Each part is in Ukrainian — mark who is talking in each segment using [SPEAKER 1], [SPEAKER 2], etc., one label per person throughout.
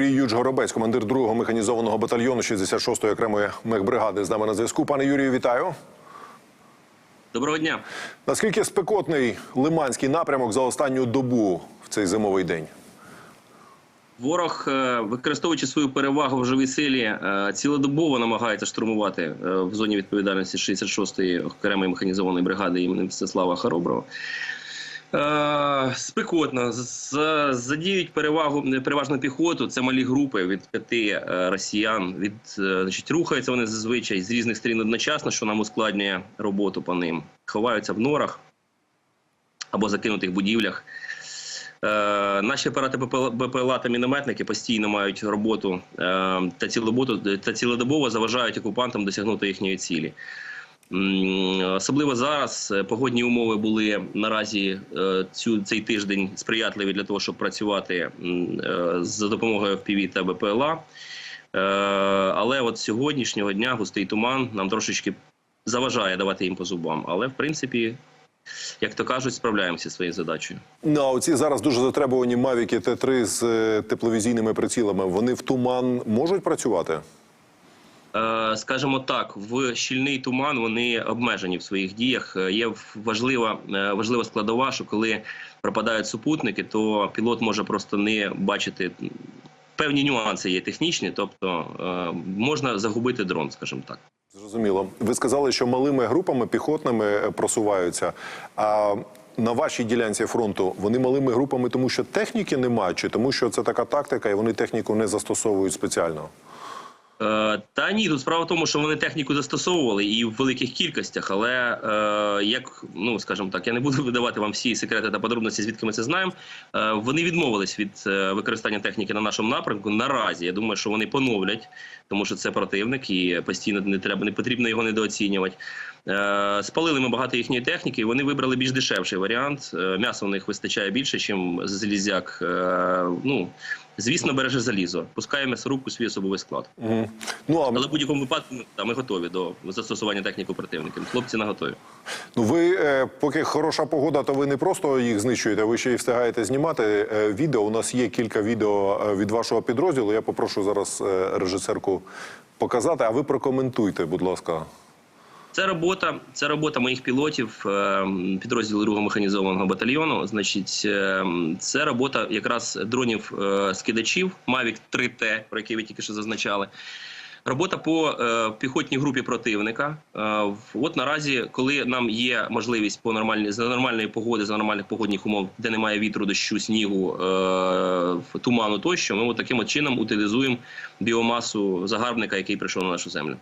[SPEAKER 1] Юрій Юдж Горобець, командир 2-го механізованого батальйону 66-ї окремої мехбригади. З нами на зв'язку. Пане Юрію, вітаю.
[SPEAKER 2] Доброго дня.
[SPEAKER 1] Наскільки спекотний лиманський напрямок за останню добу в цей зимовий день?
[SPEAKER 2] Ворог, е, використовуючи свою перевагу в живій силі, е, цілодобово намагається штурмувати е, в зоні відповідальності 66-ї окремої механізованої бригади імені Мстислава Хороброго. Е, Спекотно задіють перевагу переважно піхоту. Це малі групи від п'яти е, росіян. Від е, значить, рухаються вони зазвичай з різних сторін одночасно, що нам ускладнює роботу по ним. Ховаються в норах або закинутих будівлях. Е, наші апарати БПЛА, та мінометники постійно мають роботу е, та цілодобово заважають окупантам досягнути їхньої цілі. Особливо зараз е, погодні умови були наразі е, цю цей тиждень сприятливі для того, щоб працювати е, за допомогою FPV та БПЛА. Але от сьогоднішнього дня густий туман нам трошечки заважає давати їм по зубам. Але в принципі, як то кажуть, справляємося зі своєю задачею.
[SPEAKER 1] Ну, а оці зараз дуже затребувані мавіки Т3 з тепловізійними прицілами. Вони в туман можуть працювати?
[SPEAKER 2] Е, Скажімо так, в щільний туман вони обмежені в своїх діях. Е, Є важлива, е, важлива складова, що коли пропадають супутники, то пілот може просто не бачити. Певні нюанси є технічні, тобто можна загубити дрон, скажімо так.
[SPEAKER 1] Зрозуміло. Ви сказали, що малими групами піхотними просуваються. А на вашій ділянці фронту вони малими групами, тому що техніки немає, чи тому, що це така тактика, і вони техніку не застосовують спеціально?
[SPEAKER 2] Е, Та ні, тут справа в тому, що вони техніку застосовували і в великих кількостях, але е, як ну скажімо так, я не буду видавати вам всі секрети та подробиці, звідки ми це знаємо. Е, вони відмовились від е, використання техніки на нашому напрямку. Наразі я думаю, що вони поновлять, тому що це противник і постійно не треба, не потрібно його недооцінювати. Е, спалили ми багато їхньої техніки, вони вибрали більш дешевший варіант. Е, м'яса у них вистачає більше, ніж залізяк. Е, ну звісно, береже залізо, пускає м'ясорубку свій особовий склад.
[SPEAKER 1] Угу. Ну а
[SPEAKER 2] Але в будь-якому випадку ми- та, ми готові до застосування техніки противників. Хлопці на готові.
[SPEAKER 1] ну ви поки хороша погода, то ви не просто їх знищуєте, ви ще й встигаєте знімати відео. У нас є кілька відео від вашого підрозділу. Я попрошу зараз режисерку показати. А ви прокоментуйте, будь ласка.
[SPEAKER 2] Це робота, це робота моїх пілотів е, підрозділу другого механізованого батальйону. Значить, е, це робота якраз дронів е, скидачів Mavic 3T, про який ви тільки що зазначали. Робота по е, піхотній групі противника. Е, от наразі, коли нам є можливість по нормальній за нормальної погоди, за нормальних погодних умов, де немає вітру, дощу, снігу, е, туману тощо, ми от таким от чином утилізуємо біомасу загарбника, який прийшов на нашу землю.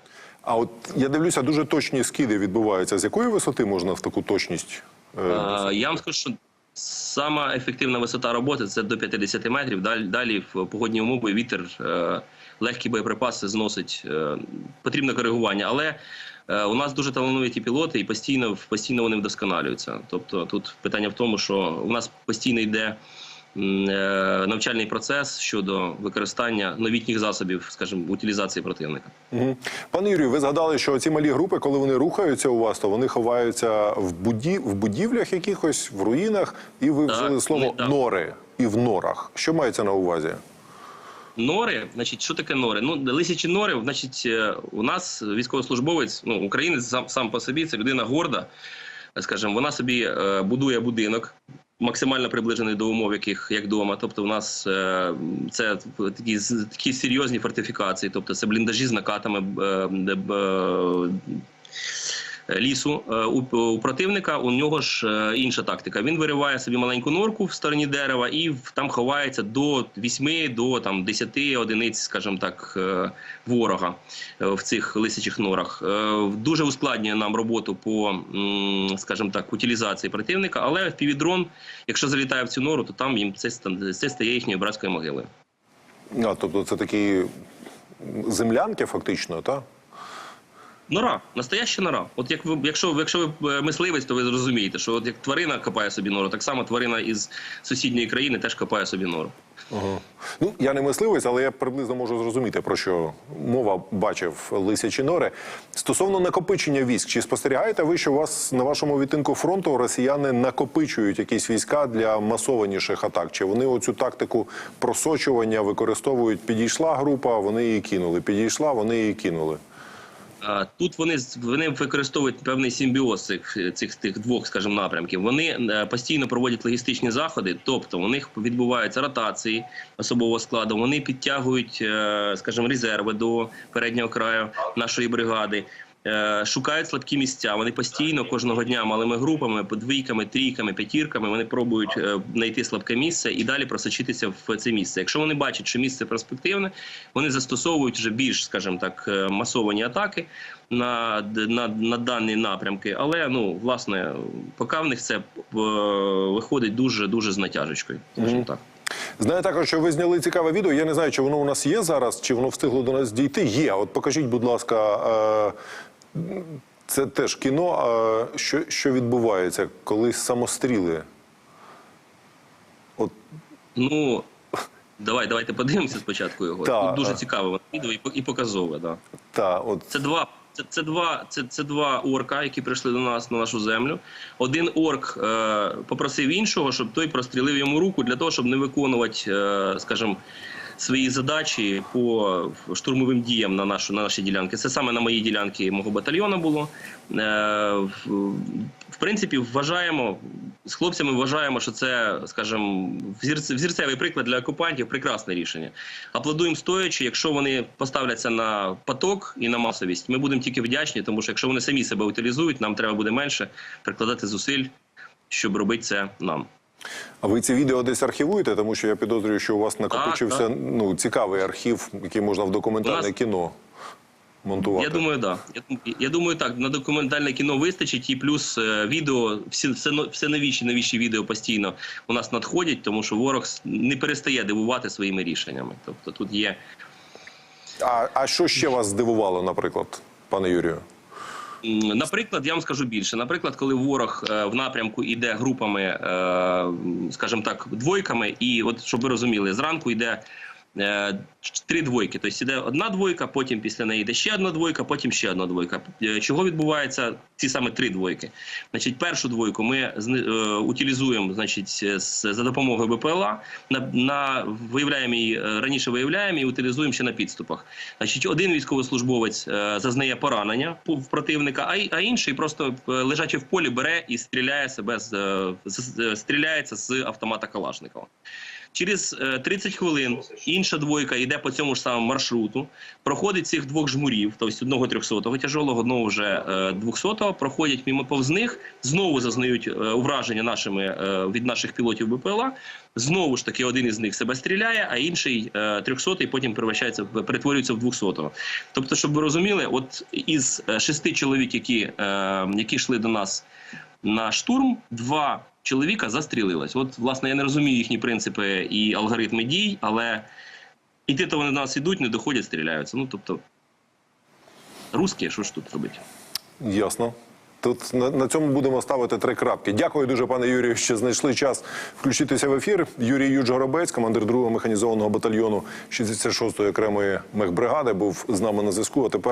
[SPEAKER 1] А от я дивлюся, дуже точні скиди відбуваються. З якої висоти можна в таку точність? е,
[SPEAKER 2] Е, Я вам скажу, що сама ефективна висота роботи це до 50 метрів. Далі, далі в погодні умови вітер, е, легкі боєприпаси зносить. Е, Потрібне коригування. Але е, у нас дуже талановиті пілоти, і постійно, постійно вони вдосконалюються. Тобто тут питання в тому, що у нас постійно йде. Е, Навчальний процес щодо використання новітніх засобів, скажімо, утилізації противника.
[SPEAKER 1] Угу. Пане Юрію, ви згадали, що ці малі групи, коли вони рухаються у вас, то вони ховаються в буді... в будівлях якихось, в руїнах, і ви
[SPEAKER 2] Так,
[SPEAKER 1] вжили слово
[SPEAKER 2] так.
[SPEAKER 1] нори і в норах. Що мається на увазі?
[SPEAKER 2] Нори, значить, що таке нори? Ну, лисячі нори, значить, е, у нас військовослужбовець, ну, українець сам, сам по собі, це людина горда. Скажімо, вона собі е, будує будинок, максимально приближений до умов, яких як вдома. Тобто, у нас е, це такі, такі серйозні фортифікації, тобто це бліндажі з накатами. е, е, Лісу Е, у, противника у нього ж е, інша тактика. Він вириває собі маленьку норку в стороні дерева і там ховається до 8 до там 10 одиниць, скажімо так, е, ворога в цих лисячих норах. Дуже ускладнює нам роботу по, скажімо так, утилізації противника. Але півдрон, якщо залітає в цю нору, то там їм це, це стає їхньою братською могилою.
[SPEAKER 1] А, тобто це такі землянки, фактично, так?
[SPEAKER 2] Нора, настояща нора. От як ви, якщо, якщо ви е, мисливець, то ви зрозумієте, що от як тварина копає собі нору, так само тварина із сусідньої країни теж копає собі нору.
[SPEAKER 1] Ага. Ну, я не мисливець, але я приблизно можу зрозуміти, про що мова бачив лисячі нори. Стосовно накопичення військ, чи спостерігаєте ви, що у вас на вашому відтинку фронту росіяни накопичують якісь війська для масованіших атак? Чи вони оцю тактику просочування використовують? Підійшла група, вони її кинули. Підійшла, вони її кинули.
[SPEAKER 2] Тут вони вони використовують певний симбіоз цих цих тих двох, скажімо, напрямків. Вони е, постійно проводять логістичні заходи, тобто у них відбуваються ротації особового складу. Вони підтягують, е, скажімо, резерви до переднього краю нашої бригади. Е, Шукають слабкі місця. Вони постійно кожного дня малими групами, подвійками, трійками, п'ятірками. Вони пробують е, знайти слабке місце і далі просочитися в це місце. Якщо вони бачать, що місце перспективне, вони застосовують вже більш, скажімо так, е, масовані атаки на, на, на дані напрямки. Але ну власне, поки в них це виходить дуже дуже з натяжечкою. Скажімо так.
[SPEAKER 1] Знаю також, що ви зняли цікаве відео. Я не знаю, чи воно у нас є зараз, чи воно встигло до нас дійти. Є. От покажіть, будь ласка, це теж кіно. е, Що, що відбувається, коли самостріли? От
[SPEAKER 2] Ну давай, давайте подивимося спочатку його.
[SPEAKER 1] Так,
[SPEAKER 2] Тут дуже
[SPEAKER 1] а.
[SPEAKER 2] цікаве відео і, і показове. Да.
[SPEAKER 1] та от
[SPEAKER 2] Це два. Це, це два це, це два орка, які прийшли до нас на нашу землю. Один орк е, попросив іншого, щоб той прострілив йому руку для того, щоб не виконувати, е, скажімо, свої задачі по штурмовим діям на нашу на наші ділянки. Це саме на моїй ділянці мого батальйону було. Е, в, принципі, вважаємо з хлопцями. Вважаємо, що це, скажімо, взірцевий приклад для окупантів. Прекрасне рішення. Аплодуємо стоячи. Якщо вони поставляться на поток і на масовість, ми будемо тільки вдячні, тому що якщо вони самі себе утилізують, нам треба буде менше прикладати зусиль, щоб робити це нам.
[SPEAKER 1] А ви ці відео десь архівуєте, тому що я підозрюю, що у вас накопичився
[SPEAKER 2] так.
[SPEAKER 1] ну цікавий архів, який можна в документальне
[SPEAKER 2] нас-
[SPEAKER 1] кіно монтувати.
[SPEAKER 2] Я думаю, да. Я, я думаю, так на документальне кіно вистачить, і плюс е, відео, всі все, все новіші новіші відео постійно у нас надходять, тому що ворог не перестає дивувати своїми рішеннями. Тобто тут є
[SPEAKER 1] А, а що ще вас здивувало, наприклад, пане Юрію?
[SPEAKER 2] Наприклад, я вам скажу більше. Наприклад, коли ворог е, в напрямку йде групами, е, скажімо так, двойками, і от щоб ви розуміли, зранку йде. Е, Три двойки, тобто йде одна двойка, потім після неї йде ще одна двойка, потім ще одна двойка. Е, Чого відбувається ці саме три двойки? Значить, першу двойку ми е, утилізуємо, значить, за допомогою БПЛА. На, на виявляємо її раніше виявляємо і утилізуємо ще на підступах. Значить, один військовослужбовець зазнає поранення в противника, а, інший просто лежачи в полі бере і стріляє себе з- стріляється з автомата Калашникова. Через е, 30 хвилин інша двойка йде по цьому ж самому маршруту, проходить цих двох жмурів, тобто одного 300-го тяжелого, одного вже е, 200-го, проходять мимо повз них, знову зазнають е, ураження нашими е, від наших пілотів БПЛА. Знову ж таки, один із них себе стріляє, а інший е, 300-й потім перетворюється в 200-го. Тобто, щоб ви розуміли, от із е, шести чоловік, які, е, які йшли до нас на штурм, два чоловіка застрілились. От, власне, я не розумію їхні принципи і алгоритми дій, але іти то вони до нас ідуть, не доходять, стріляються. Ну тобто, русські, що ж тут робити?
[SPEAKER 1] Ясно. Тут на, цьому будемо ставити три крапки. Дякую дуже, пане Юрію, що знайшли час включитися в ефір. Юрій Юджгоробець, командир 2-го механізованого батальйону 66-ї окремої мехбригади, був з нами на зв'язку. А тепер